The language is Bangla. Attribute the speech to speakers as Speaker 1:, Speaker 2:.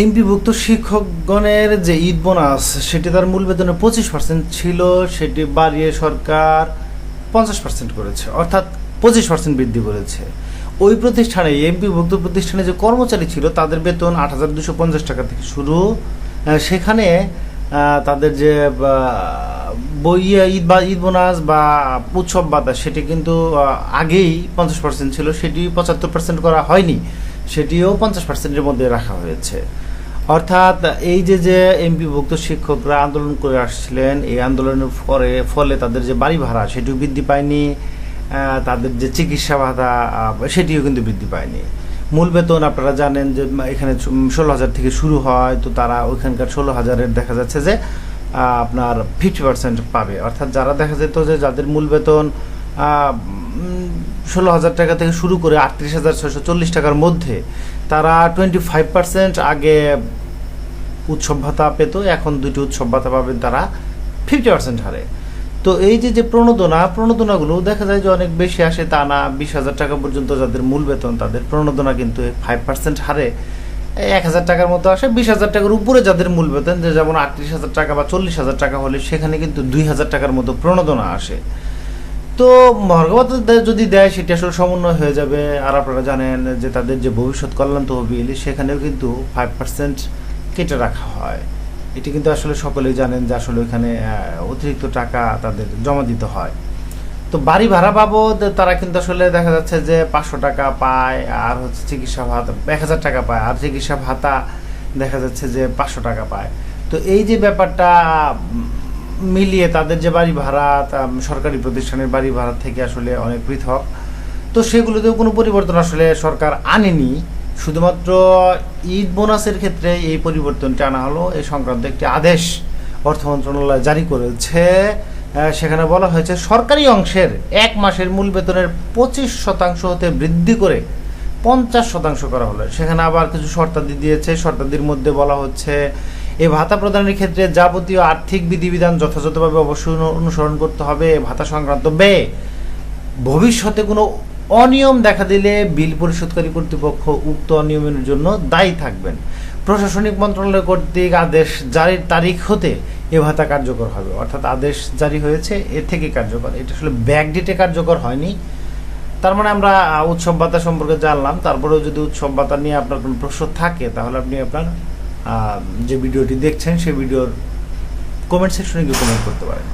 Speaker 1: এমপিভুক্ত শিক্ষকগণের যে ঈদ বোনাস সেটি তার মূল বেতনের পঁচিশ পার্সেন্ট ছিল সেটি বাড়িয়ে সরকার পঞ্চাশ পার্সেন্ট করেছে অর্থাৎ পঁচিশ পার্সেন্ট বৃদ্ধি করেছে। ওই প্রতিষ্ঠানে এমপিভুক্ত প্রতিষ্ঠানে যে কর্মচারী ছিল তাদের বেতন আট হাজার দুশো পঞ্চাশ টাকা থেকে শুরু। সেখানে তাদের যে বা, বই ঈদ বা ঈদ বোনাস বা উৎসব ভাতা সেটি কিন্তু আগেই পঞ্চাশ পার্সেন্ট ছিল সেটি পঁচাত্তর পার্সেন্ট করা হয়নি। সেটিও পঞ্চাশ পার্সেন্টের মধ্যে রাখা হয়েছে। অর্থাৎ এই যে যে এমপিভুক্ত শিক্ষকরা আন্দোলন করে আসছিলেন, এই আন্দোলনের পরে, ফলে তাদের যে বাড়ি ভাড়া সেটিও বৃদ্ধি পায়নি তাদের যে চিকিৎসা ভাতা সেটিও কিন্তু বৃদ্ধি পায়নি। মূল বেতন আপনারা জানেন যে এখানে ষোলো হাজার থেকে শুরু হয়, তো তারা ওইখানকার ষোলো হাজারের দেখা যাচ্ছে যে আপনার ফিফটি পার্সেন্ট পাবে। অর্থাৎ যারা দেখা যেত যে, যাদের মূল বেতন ষোলো হাজার টাকা থেকে শুরু করে আটত্রিশ হাজার ছয়শো চল্লিশ টাকার মধ্যে তারা টোয়েন্টি ফাইভ পার্সেন্ট আগে উৎসব ভাতা পেত, এখন দুটি উৎসব ভাতা পাবেন তারা ফিফটি পার্সেন্ট হারে। তো এই যে যে প্রণোদনা, প্রণোদনাগুলো দেখা যায় যে অনেক বেশি আসে, তা না, বিশ হাজার টাকা পর্যন্ত যাদের মূল বেতন, তাদের প্রণোদনা কিন্তু ফাইভ পার্সেন্ট হারে এক হাজার টাকার মতো আসে। বিশ হাজার টাকার উপরে যাদের মূল বেতন, যে যেমন আটত্রিশ হাজার টাকা বা চল্লিশ হাজার টাকা হলে, সেখানে কিন্তু দুই হাজার টাকার মতো প্রণোদনা আসে। তো মহার্গবত যদি দেয়, সেটি আসলে সমন্বয় হয়ে যাবে। আর আপনারা জানেন যে তাদের যে ভবিষ্যৎ কল্যাণ তহবিল, সেখানেও কিন্তু ফাইভ পার্সেন্ট কেটে রাখা হয়। এটি কিন্তু আসলে সকলেই জানেন যে আসলে ওখানে অতিরিক্ত টাকা তাদের জমা দিতে হয়। তো বাড়ি ভাড়া বাবদ তারা কিন্তু আসলে দেখা যাচ্ছে যে পাঁচশো টাকা পায়, আর হচ্ছে চিকিৎসা ভাতা, এক হাজার টাকা পায়, আর চিকিৎসা ভাতা দেখা যাচ্ছে যে পাঁচশো টাকা পায়। তো এই যে ব্যাপারটা মিলিয়ে তাদের যে বাড়ি ভাড়া সরকারি প্রতিষ্ঠানের বাড়ি ভাড়া থেকে আসলে অনেক পৃথক। তো সেগুলোতেও কোনো পরিবর্তন আসলে সরকার আনেনি। শুধুমাত্র ঈদ বোনাসের ক্ষেত্রে এই পরিবর্তনটি আনা হলো। এই সংক্রান্ত একটি আদেশ অর্থ মন্ত্রণালয় জারি করেছে। সেখানে বলা হয়েছে, সরকারি অংশের এক মাসের মূল বেতনের পঁচিশ শতাংশ হতে বৃদ্ধি করে পঞ্চাশ শতাংশ করা হলো। সেখানে আবার কিছু শর্তাদি দিয়েছে। শর্তাদির মধ্যে বলা হচ্ছে এই ভাতা প্রদানের ক্ষেত্রে যাবতীয় আর্থিক বিধিবিধান যথাযথভাবে অবশ্যই অনুসরণ করতে হবে ভাতা সংক্রান্ত। ব্যয় ভবিষ্যতে কোনো অনিয়ম দেখা দিলে বিল পরিশোধকারী কর্তৃপক্ষ উক্ত অনিয়মের জন্য দায়ী থাকবেন। প্রশাসনিক মন্ত্রণালয় কর্তৃক আদেশ জারির তারিখ হতে এ ভাতা কার্যকর হবে। অর্থাৎ আদেশ জারি হয়েছে, এ থেকে কার্যকর। এটা আসলে ব্যাকডেটে কার্যকর হয়নি। তার মানে আমরা উৎসব ভাতা সম্পর্কে জানলাম। তারপরেও যদি উৎসব ভাতা নিয়ে আপনার কোনো প্রশ্ন থাকে, তাহলে আপনি আপনার যে ভিডিওটি দেখছেন সেই ভিডিওর কমেন্ট সেকশনে গিয়ে কমেন্ট করতে পারেন।